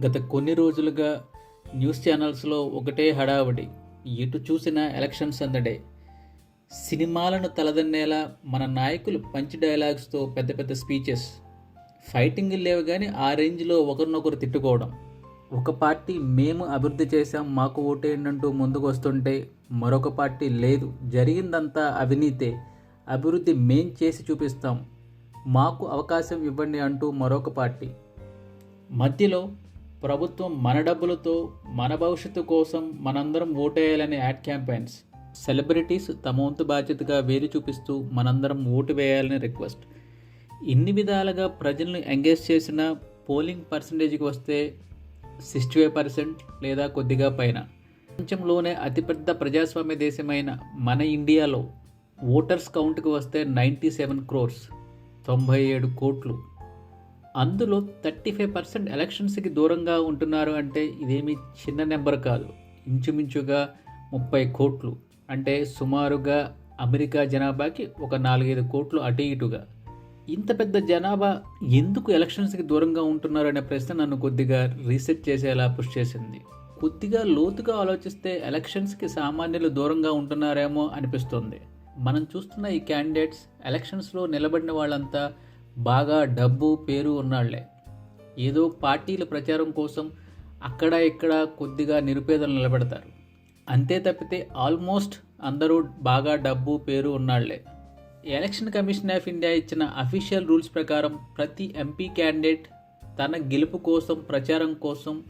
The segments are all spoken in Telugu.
గత కొన్ని రోజులుగా న్యూస్ ఛానల్స్లో ఒకటే హడావడి. ఎటు చూసినా ఎలక్షన్స్ అందడే. సినిమాలను తలదన్నేలా మన నాయకులు పంచి డైలాగ్స్తో పెద్ద పెద్ద స్పీచెస్. ఫైటింగ్ లేవు కానీ ఆ రేంజ్లో ఒకరినొకరు తిట్టుకోవడం. ఒక పార్టీ మేము అభివృద్ధి చేశాం మాకు ఓటేయండి ముందుకు వస్తుంటే మరొక పార్టీ లేదు. జరిగిందంతా అవినీతే. అభివృద్ధి మేం చేసి చూపిస్తాం. మాకు అవకాశం ఇవ్వండి అంటూ మరొక పార్టీ. మధ్యలో ప్రభుత్వం మన డబ్బులతో మన భవిష్యత్తు కోసం మనందరం ఓటేయాలనే యాడ్ క్యాంపెయిన్స్. సెలబ్రిటీస్ తమ వంతు బాధ్యతగా వేలు చూపిస్తూ మనందరం ఓటు వేయాలని రిక్వెస్ట్. ఇన్ని విధాలుగా ప్రజలను ఎంగేజ్ చేసిన పోలింగ్ పర్సంటేజ్కి వస్తే సిక్స్టీ ఫైవ్ పర్సెంట్ లేదా కొద్దిగా పైన. ప్రపంచంలోనే అతిపెద్ద ప్రజాస్వామ్య దేశమైన మన ఇండియాలో ఓటర్స్ కౌంట్కి వస్తే నైంటీ సెవెన్ క్రోర్స్ తొంభై ఏడు కోట్లు. అందులో థర్టీ ఫైవ్ పర్సెంట్ ఎలక్షన్స్కి దూరంగా ఉంటున్నారు అంటే ఇదేమి చిన్న నెంబర్ కాదు. ఇంచుమించుగా ముప్పై కోట్లు. అంటే సుమారుగా అమెరికా జనాభాకి ఒక నాలుగైదు కోట్లు అటు ఇటుగా. ఇంత పెద్ద జనాభా ఎందుకు ఎలక్షన్స్కి దూరంగా ఉంటున్నారు అనే ప్రశ్న నన్ను కొద్దిగా రీసెర్చ్ చేసేలా పుష్ చేసింది. కొద్దిగా లోతుగా ఆలోచిస్తే ఎలక్షన్స్కి సామాన్యులు దూరంగా ఉంటున్నారేమో అనిపిస్తుంది. మనం చూస్తున్న ఈ క్యాండిడేట్స్ ఎలక్షన్స్లో నిలబడిన వాళ్ళంతా బాగా డబ్బు పేరు ఉన్నాళ్ళే. ఏదో పార్టీల ప్రచారం కోసం అక్కడ ఇక్కడ కొద్దిగా నిరుపేదలు నిలబెడతారు. అంతే తప్పితే ఆల్మోస్ట్ అందరూ బాగా డబ్బు పేరు ఉన్నాళ్ళే. ఎలక్షన్ కమిషన్ ఆఫ్ ఇండియా ఇచ్చిన అఫీషియల్ రూల్స్ ప్రకారం ప్రతి ఎంపీ క్యాండిడేట్ తన గెలుపు కోసం ప్రచారం కోసం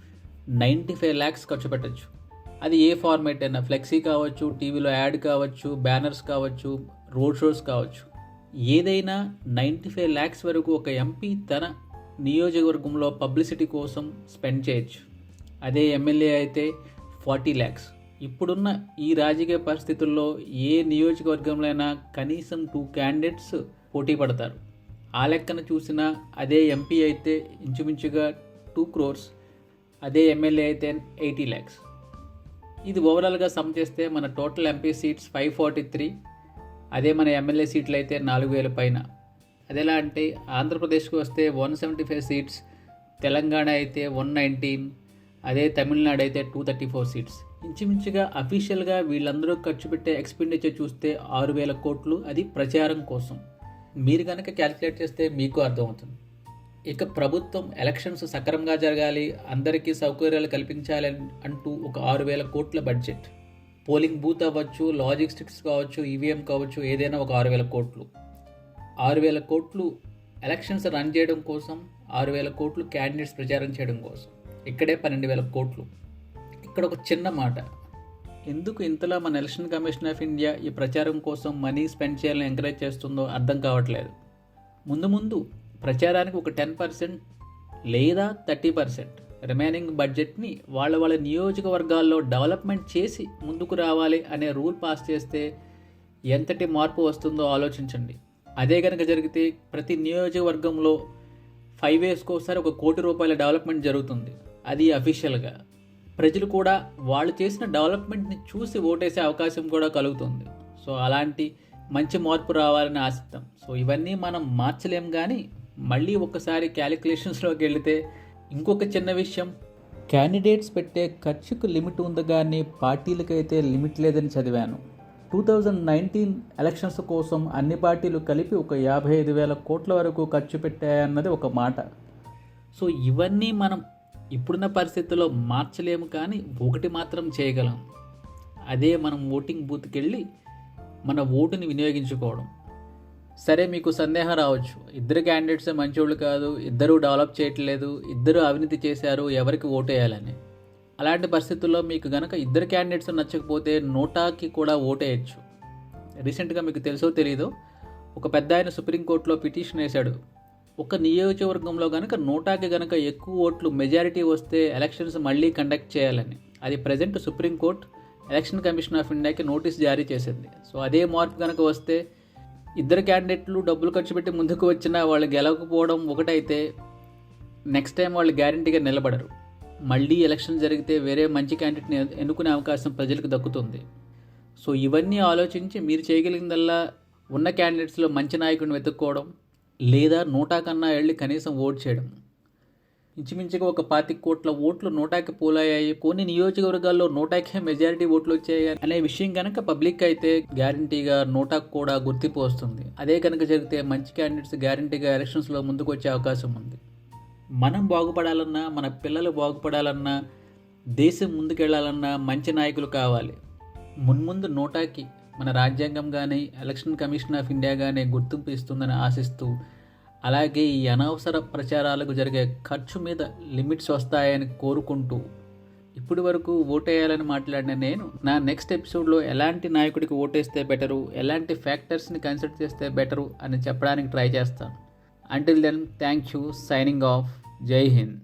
నైంటీ ఫైవ్ ల్యాక్స్ ఖర్చు పెట్టచ్చు. అది ఏ ఫార్మేట్ అయినా ఫ్లెక్సీ కావచ్చు టీవీలో యాడ్ కావచ్చు బ్యానర్స్ కావచ్చు రోడ్ షోస్ కావచ్చు. ఏదైనా నైంటీ ఫైవ్ ల్యాక్స్ వరకు ఒక ఎంపీ తన నియోజకవర్గంలో పబ్లిసిటీ కోసం స్పెండ్ చేయొచ్చు. అదే ఎమ్మెల్యే అయితే ఫార్టీ ల్యాక్స్. ఇప్పుడున్న ఈ రాజకీయ పరిస్థితుల్లో ఏ నియోజకవర్గంలో అయినా కనీసం టూ క్యాండిడేట్స్ పోటీ పడతారు. ఆ లెక్కన చూసినా అదే ఎంపీ అయితే ఇంచుమించుగా టూ క్రోర్స్ అదే ఎమ్మెల్యే అయితే ఎయిటీ ల్యాక్స్. ఇది ఓవరాల్గా సమ్ చేస్తే మన total MP seats five forty three అదే మన ఎమ్మెల్యే సీట్లు అయితే నాలుగు వేల పైన. అదెలా అంటే ఆంధ్రప్రదేశ్కి వస్తే one seventy five seats Telangana అయితే వన్ నైన్టీన్ అదే తమిళనాడు అయితే టూ థర్టీ ఫోర్ సీట్స్. ఇంచుమించుగా అఫీషియల్గా వీళ్ళందరూ ఖర్చు పెట్టే ఎక్స్పెండిచర్ చూస్తే ఆరు వేల కోట్లు అది ప్రచారం కోసం. మీరు కనుక క్యాలిక్యులేట్ చేస్తే మీకు అర్థమవుతుంది. ఇక ప్రభుత్వం ఎలక్షన్స్ సక్రమంగా జరగాలి అందరికీ సౌకర్యాలు కల్పించాలి అంటూ ఒక ఆరు వేల కోట్ల బడ్జెట్. పోలింగ్ బూత్ అవ్వచ్చు లాజిస్టిక్స్ కావచ్చు ఈవీఎం కావచ్చు ఏదైనా ఒక ఆరు వేల కోట్లు. ఆరు వేల కోట్లు ఎలక్షన్స్ రన్ చేయడం కోసం ఆరు వేల కోట్లు క్యాండిడేట్స్ ప్రచారం చేయడం కోసం. ఇక్కడే పన్నెండు వేల కోట్లు. ఇక్కడ ఒక చిన్న మాట. ఎందుకు ఇంతలా మన ఎలక్షన్ కమిషన్ ఆఫ్ ఇండియా ఈ ప్రచారం కోసం మనీ స్పెండ్ చేయాలని ఎంకరేజ్ చేస్తుందో అర్థం కావట్లేదు. ముందు ముందు ప్రచారానికి ఒక టెన్ పర్సెంట్ లేదా థర్టీ పర్సెంట్. రిమైనింగ్ బడ్జెట్ని వాళ్ళ వాళ్ళ నియోజకవర్గాల్లో డెవలప్మెంట్ చేసి ముందుకు రావాలి అనే రూల్ పాస్ చేస్తే ఎంతటి మార్పు వస్తుందో ఆలోచించండి. అదే కనుక జరిగితే ప్రతి నియోజకవర్గంలో ఫైవ్ ఇయర్స్కి ఒకసారి ఒక కోటి రూపాయల డెవలప్మెంట్ జరుగుతుంది. అది అఫీషియల్గా ప్రజలు కూడా వాళ్ళు చేసిన డెవలప్మెంట్ని చూసి ఓటేసే అవకాశం కూడా కలుగుతుంది. సో అలాంటి మంచి మార్పు రావాలని ఆశిద్దాం. సో ఇవన్నీ మనం మార్చలేం కానీ మళ్ళీ ఒకసారి క్యాలిక్యులేషన్స్లోకి వెళితే ఇంకొక చిన్న విషయం. క్యాండిడేట్స్ పెట్టే ఖర్చుకు లిమిట్ ఉంది కానీ పార్టీలకైతే లిమిట్ లేదని చదివాను. టూ థౌజండ్ నైన్టీన్ ఎలక్షన్స్ కోసం అన్ని పార్టీలు కలిపి ఒక యాభై ఐదు వేల కోట్ల వరకు ఖర్చు పెట్టాయన్నది ఒక మాట. సో ఇవన్నీ మనం ఇప్పుడున్న పరిస్థితుల్లో మార్చలేము కానీ ఒకటి మాత్రం చేయగలం. అదే మనం ఓటింగ్ బూత్కి వెళ్ళి మన ఓటుని వినియోగించుకోవడం. సరే మీకు సందేహం రావచ్చు. ఇద్దరు క్యాండిడేట్స్ మంచోళ్ళు కాదు ఇద్దరు డెవలప్ చేయట్లేదు ఇద్దరు అవినీతి చేశారు ఎవరికి ఓటేయాలని. వేయాలని అలాంటి పరిస్థితుల్లో మీకు గనక ఇద్దరు క్యాండిడేట్స్ నచ్చకపోతే నోటాకి కూడా ఓటేయచ్చు. రీసెంట్గా మీకు తెలుసో తెలీదో ఒక పెద్ద ఆయన సుప్రీంకోర్టులో పిటిషన్ వేశాడు. ఒక నియోజకవర్గంలో కనుక నోటాకి గనక ఎక్కువ ఓట్లు మెజారిటీ వస్తే ఎలక్షన్స్ మళ్ళీ కండక్ట్ చేయాలని. అది present supreme court election commission of ఇండియాకి నోటీస్ జారీ చేసింది. సో అదే మార్పు కనుక వస్తే ఇద్దరు క్యాండిడేట్లు డబ్బులు ఖర్చు పెట్టి ముందుకు వచ్చినా వాళ్ళు గెలవకపోవడం ఒకటైతే నెక్స్ట్ టైం వాళ్ళు గ్యారంటీగా నిలబడరు. మళ్ళీ ఎలక్షన్ జరిగితే వేరే మంచి క్యాండిడేట్ని ఎన్నుకునే అవకాశం ప్రజలకు దక్కుతుంది. సో ఇవన్నీ ఆలోచించి మీరు చేయగలిగిందల్లా ఉన్న క్యాండిడేట్స్లో మంచి నాయకుడిని వెతుక్కోవడం లేదా నూటా కన్నా వెళ్ళి కనీసం ఓట్ చేయడం. ఇంచుమించుగా ఒక పాతిక కోట్ల ఓట్లు నోటాకి పోలయ్యాయి. కొన్ని నియోజకవర్గాల్లో నోటాకే మెజారిటీ ఓట్లు వచ్చాయి అనే విషయం కనుక పబ్లిక్ అయితే గ్యారంటీగా నోటాకు కూడా గుర్తింపు వస్తుంది. అదే కనుక జరిగితే మంచి క్యాండిడేట్స్ గ్యారంటీగా ఎలక్షన్స్లో ముందుకు వచ్చే అవకాశం ఉంది. మనం బాగుపడాలన్నా మన పిల్లలు బాగుపడాలన్నా దేశం ముందుకెళ్ళాలన్నా మంచి నాయకులు కావాలి. మున్ముందు నోటాకి మన రాజ్యాంగం కానీ ఎలక్షన్ కమిషన్ ఆఫ్ ఇండియా కానీ గుర్తింపు ఇస్తుందని ఆశిస్తూ అలాగే ఈ అనవసర ప్రచారాలకు జరిగే ఖర్చు మీద లిమిట్స్ వస్తాయని కోరుకుంటూ ఇప్పటి వరకు ఓటేయాలని మాట్లాడిన నేను నా నెక్స్ట్ ఎపిసోడ్లో ఎలాంటి నాయకుడికి ఓటేస్తే బెటరు ఎలాంటి ఫ్యాక్టర్స్ని కన్సిడర్ చేస్తే బెటరు అని చెప్పడానికి ట్రై చేస్తాను. Until then thank you signing off Jai Hind.